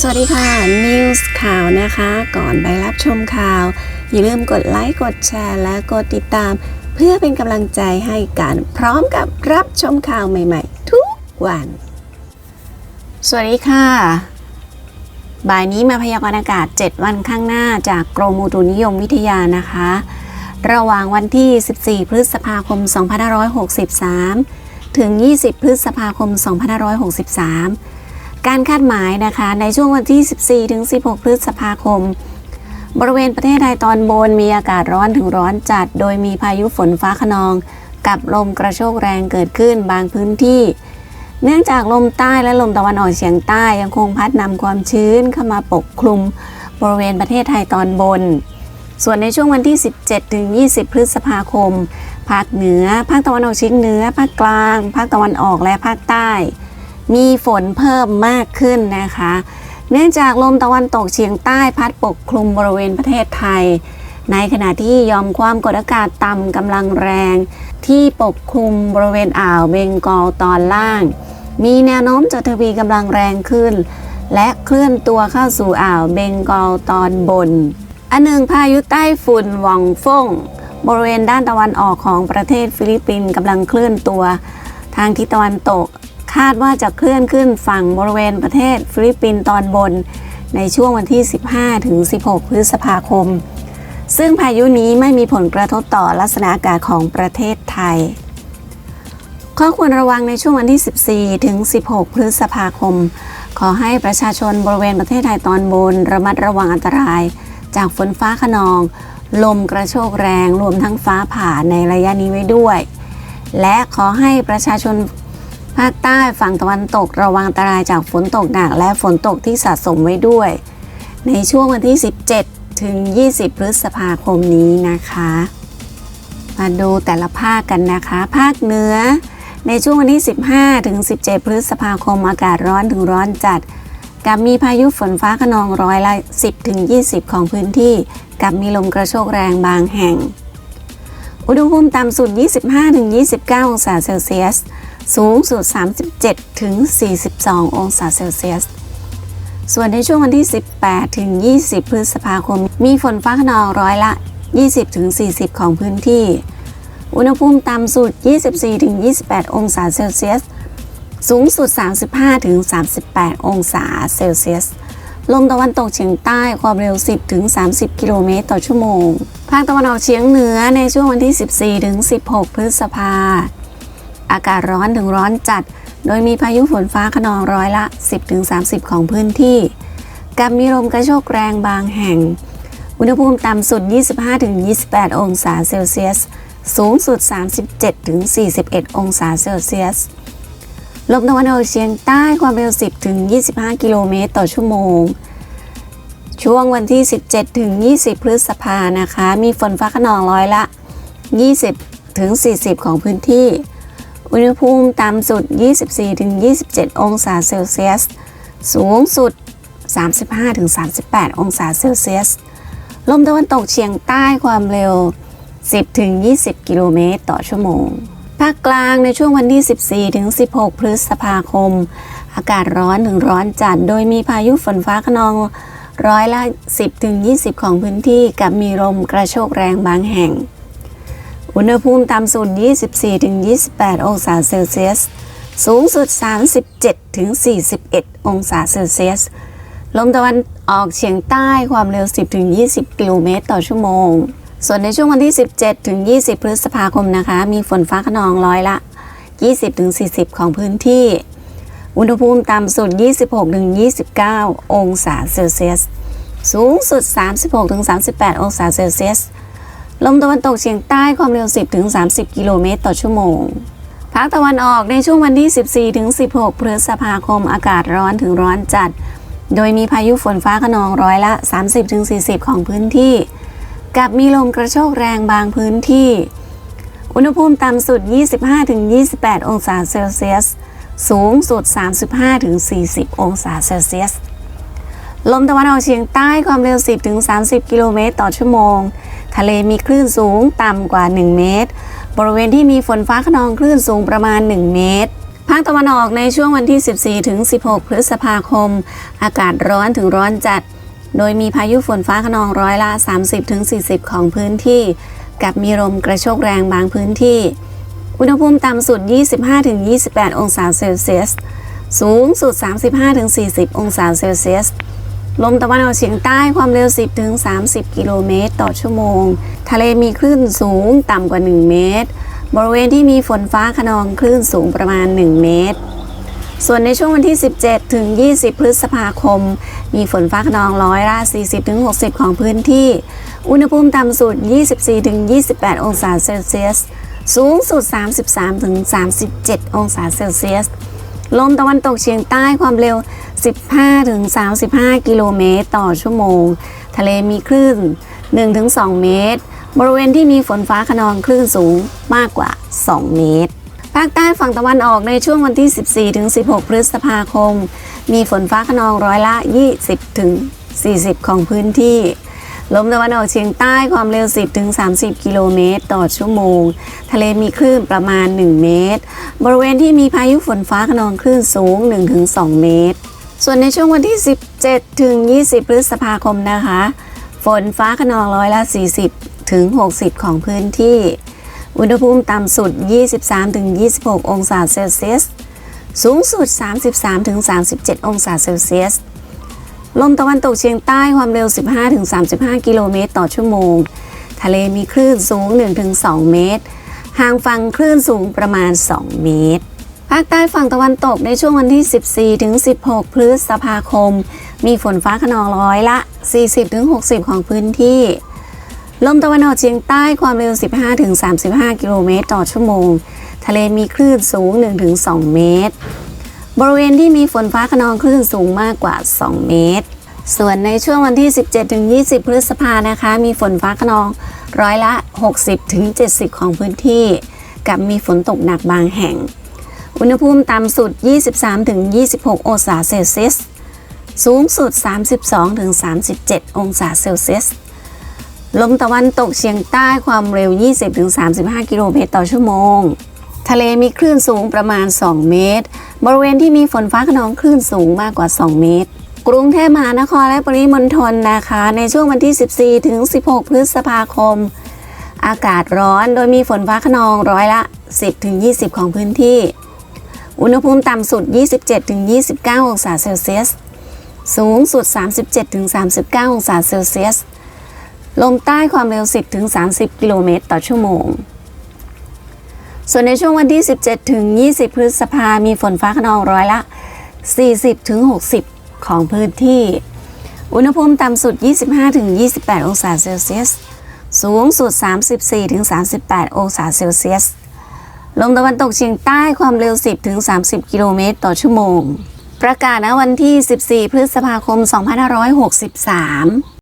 สวัสดีค่ะ News ข่าวนะคะ ก่อนไปรับชมข่าว อย่าลืมกดไลค์ กดแชร์ และกดติดตาม เพื่อเป็นกำลังใจให้กันพร้อมกับรับชมข่าวใหม่ๆ ทุกวัน สวัสดีค่ะ บ่ายนี้มาพยากรณ์อากาศ 7 วันข้างหน้าจากกรมอุตุนิยมวิทยานะคะ ระหว่างวันที่ 14 พฤษภาคม 2563 ถึง 20 พฤษภาคม 2563 การคาดหมายนะคะในช่วงวันที่ 14 ถึง 16 พฤษภาคม บริเวณประเทศไทยตอนบนมีอากาศร้อนถึงร้อนจัด โดยมีพายุฝนฟ้าขนอง กับลมกระโชกแรงเกิดขึ้นบางพื้นที่ เนื่องจากลมใต้และลมตะวันออกเฉียงใต้ยังคงพัดนำความชื้นเข้ามาปกคลุม บริเวณประเทศไทยตอนบน ส่วนในช่วงวันที่ 17 ถึง 20 พฤษภาคม ภาคเหนือ ภาคตะวันออกเฉียงเหนือ ภาคกลาง ภาคตะวันออกและภาคใต้ มีฝนเพิ่มมากขึ้นนะคะ เนื่องจากลมตะวันตกเฉียงใต้พัดปกคลุมบริเวณประเทศไทย ในขณะที่ยอมความกดอากาศต่ำกำลังแรง ที่ปกคลุมบริเวณอ่าวเบงกอลตอนล่าง มีแนวโน้มจะทวีกำลังแรงขึ้น และเคลื่อนตัวเข้าสู่อ่าวเบงกอลตอนบน อันหนึ่งพายุใต้ฝุ่นหว่องฟงบริเวณด้านตะวันออกของประเทศฟิลิปปินส์กำลังเคลื่อนตัว ทางทิศตะวันตก คาดว่าจะเคลื่อนขึ้นฝั่งบริเวณประเทศฟิลิปปินส์ตอนบน ในช่วงวันที่ 15 ถึง 16 พฤษภาคม ซึ่งพายุนี้ไม่มีผลกระทบต่อลักษณะอากาศของประเทศไทย ข้อควรระวังในช่วงวันที่ 14 ถึง 16 พฤษภาคม ขอให้ประชาชนบริเวณประเทศไทยตอนบน ระมัดระวังอันตราย จากฝนฟ้าขนอง ลมกระโชกแรงรวมทั้งฟ้าผ่าในระยะนี้ไว้ด้วย และขอให้ประชาชน ภาคใต้ฝั่งตะวันตกระวังอันตรายจากฝนตกหนักและฝนตกที่สะสมไว้ด้วย ในช่วงวันที่ 17 ถึง 20 พฤษภาคมนี้นะคะ มาดูแต่ละภาคกันนะคะ ภาคเหนือ ในช่วงวันที่ 15 ถึง 17 พฤษภาคมอากาศร้อนถึงร้อนจัด กับมีพายุฝนฟ้าขนองร้อยละ 10 ถึง 20 ของพื้นที่ กับมีลมกระโชกแรงบางแห่ง อุณหภูมิต่ำสุด 25ถึง29 องศาเซลเซียส สูงสุด 37 ถึง 42 องศาเซลเซียส ส่วนในช่วงวันที่ 18 ถึง 20 พฤษภาคม มีฝนฟ้าขนองร้อยละ 20 ถึง 40 ของพื้นที่ อุณหภูมิต่ำสุด 24 ถึง 28 องศาเซลเซียส สูงสุด 35 ถึง 38 องศาเซลเซียส ลมตะวันตกเฉียงใต้ความเร็ว 10 ถึง 30 กิโลเมตรต่อชั่วโมง ภาคตะวันออกเฉียงเหนือในช่วงวันที่ 14 ถึง 16 พฤษภา อากาศร้อนถึงร้อนจัด โดยมีพายุฝนฟ้าขนองร้อยละ 10ถึง30 ของพื้นที่ กับมีลมกระโชกแรงบางแห่ง อุณหภูมิต่ำสุด 25ถึง28 องศาเซลเซียส สูงสุด 37ถึง41 องศาเซลเซียส ลมตะวันออกเฉียงใต้ความเร็ว 10ถึง25 กิโลเมตรต่อชั่วโมง ช่วงวันที่ 17ถึง20 พฤษภานะคะ มีฝนฟ้าขนองร้อยละ 20ถึง 40 ของพื้นที่ อุณหภูมิต่ำสุด 24-27 องศาเซลเซียส สูงสุด 35-38 องศาเซลเซียส ลมตะวันตกเฉียงใต้ความเร็ว 10-20 กิโลเมตรต่อชั่วโมง ภาคกลางในช่วงวันที่ 14-16 พฤษภาคม อากาศร้อนถึงร้อนจัด โดยมีพายุฝนฟ้าขนองร้อยละ 10-20 ของพื้นที่กับมีลมกระโชกแรงบางแห่ง อุณหภูมิต่ำสุด 24-28 องศาเซลเซียส สูงสุด 37-41 องศาเซลเซียส ลมตะวันออกเฉียงใต้ความเร็ว 10-20 กิโลเมตรต่อชั่วโมง ส่วนในช่วงวันที่ 17-20 พฤษภาคมนะคะ มีฝนฟ้าขนองร้อยละ 20-40 ของพื้นที่ อุณหภูมิต่ำสุด 26-29 องศาเซลเซียส สูงสุด 36-38 องศาเซลเซียส ลมตะวันตกเฉียงใต้ความเร็ว 10ถึง30 กิโลเมตรต่อชั่วโมง ภาคตะวันออกในช่วงวันที่ 14ถึง16 พฤษภาคมอากาศร้อนถึงร้อนจัด โดยมีพายุฝนฟ้าขนองร้อยละ 30ถึง40 ของพื้นที่ กับมีลมกระโชกแรงบางพื้นที่ อุณหภูมิต่ำสุด 25ถึง28 องศาเซลเซียส สูงสุด 35ถึง40 องศาเซลเซียส ลมตะวันออกเฉียงใต้ความเร็ว 10ถึง30 กิโลเมตรต่อชั่วโมง ทะเลมีคลื่นสูงต่ำกว่า 1 เมตร บริเวณที่มีฝนฟ้าขนองคลื่นสูงประมาณ 1 เมตรภาคตะวันออกในช่วงวันที่ 14 ถึง 16 พฤษภาคม อากาศร้อนถึงร้อนจัด โดยมีพายุฝนฟ้าขนองร้อยละ 30 ถึง 40 ของพื้นที่ กับมีลมกระโชกแรงบางพื้นที่ อุณหภูมิต่ำสุด 25 ถึง 28 องศาเซลเซียส สูงสุด 35 ถึง 40 องศาเซลเซียส ลมตะวันออกเฉียงใต้ความเร็ว 10 ถึง 30 กิโลเมตร ต่อชั่วโมง ทะเลมีคลื่นสูงต่ำกว่า 1 เมตร บริเวณที่มีฝนฟ้าขนองคลื่นสูงประมาณ 1 เมตร ส่วนในช่วงวันที่ 17 ถึง 20 พฤษภาคม มีฝนฟ้าขนองร้อยละ 40 ถึง 60 ของพื้นที่ อุณหภูมิต่ำสุด 24 ถึง 28 องศาเซลเซียส สูงสุด 33 ถึง 37 องศาเซลเซียส ลมตะวันตกเฉียงใต้ความเร็ว 15ถึง35 กิโลเมตรต่อชั่วโมง ทะเลมีคลื่น1ถึง2เมตร บริเวณที่มีฝนฟ้าขนองคลื่นสูงมากกว่า 2 เมตร ภาคใต้ฝั่งตะวันออกในช่วงวันที่ 14ถึง16 พฤษภาคม มีฝนฟ้าขนองร้อยละ 20ถึง40 ของพื้นที่ ลมตะวันออกเฉียงใต้ความเร็ว 10ถึง30 กิโลเมตร ต่อชั่วโมง ทะเลมีคลื่นประมาณ 1 เมตร บริเวณที่มีพายุฝนฟ้าขนองคลื่นสูง1ถึง2เมตร ส่วนในช่วงวันที่ 17 ถึง 20 พฤษภาคมนะคะ ฝนฟ้าขนองร้อยละ 40 ถึง 60 ของพื้นที่ อุณหภูมิต่ำสุด 23ถึง26 องศาเซลเซียส สูงสุด 33ถึง37 องศาเซลเซียส ลมตะวันตกเฉียงใต้ความเร็ว 15-35 กิโลเมตรต่อชั่วโมง ทะเลมีคลื่นสูง 1-2 เมตร ห่างฝั่งคลื่นสูงประมาณ 2 เมตร ภาคใต้ฝั่งตะวันตกในช่วงวันที่ 14-16 พฤษภาคม มีฝนฟ้าขนองร้อยละ 40-60 ของพื้นที่ ลมตะวันออกเฉียงใต้ความเร็ว 15-35 กิโลเมตรต่อชั่วโมง ทะเลมีคลื่นสูง 1-2 เมตร บริเวณที่มีฝนฟ้าขนองคลื่นสูงมากกว่า 2 เมตร ส่วนในช่วงวันที่ 17-20 พฤษภานะคะ มีฝนฟ้าขนองร้อยละ 60-70 ของพื้นที่ กับมีฝนตกหนักบางแห่ง อุณหภูมิต่ำสุด 23-26 องศาเซลเซียส สูงสุด 32-37 องศาเซลเซียส ลมตะวันตกเฉียงใต้ความเร็ว 20-35 กิโลเมตรต่อชั่วโมง ทะเลมีคลื่นสูงประมาณ 2 เมตร บริเวณที่มีฝนฟ้าขนองคลื่นสูงมากกว่า 2 เมตร กรุงเทพมหานครและปริมณฑลนะคะ ในช่วงวันที่ 14 ถึง 16 พฤษภาคม อากาศร้อนโดยมีฝนฟ้าขนองร้อยละ 10 ถึง 20 ของพื้นที่ อุณหภูมิต่ำสุด 27 ถึง 29 องศาเซลเซียส สูงสุด 37 ถึง 39 องศาเซลเซียส ลมใต้ความเร็ว 10 ถึง 30 กิโลเมตรต่อชั่วโมง ส่วนในช่วงวันที่ 17 ถึง 20 พฤษภา มีฝนฟ้าขนองร้อยละ 40 ถึง 60 ของพื้นที่ อุณหภูมิต่ำสุด 25 ถึง 28 องศาเซลเซียส สูงสุด 34 ถึง 38 องศาเซลเซียส ลมตะวันตกเฉียงใต้ความเร็ว 10 ถึง 30 กิโลเมตรต่อชั่วโมง ประกาศณวันที่ 14 พฤษภาคม 2563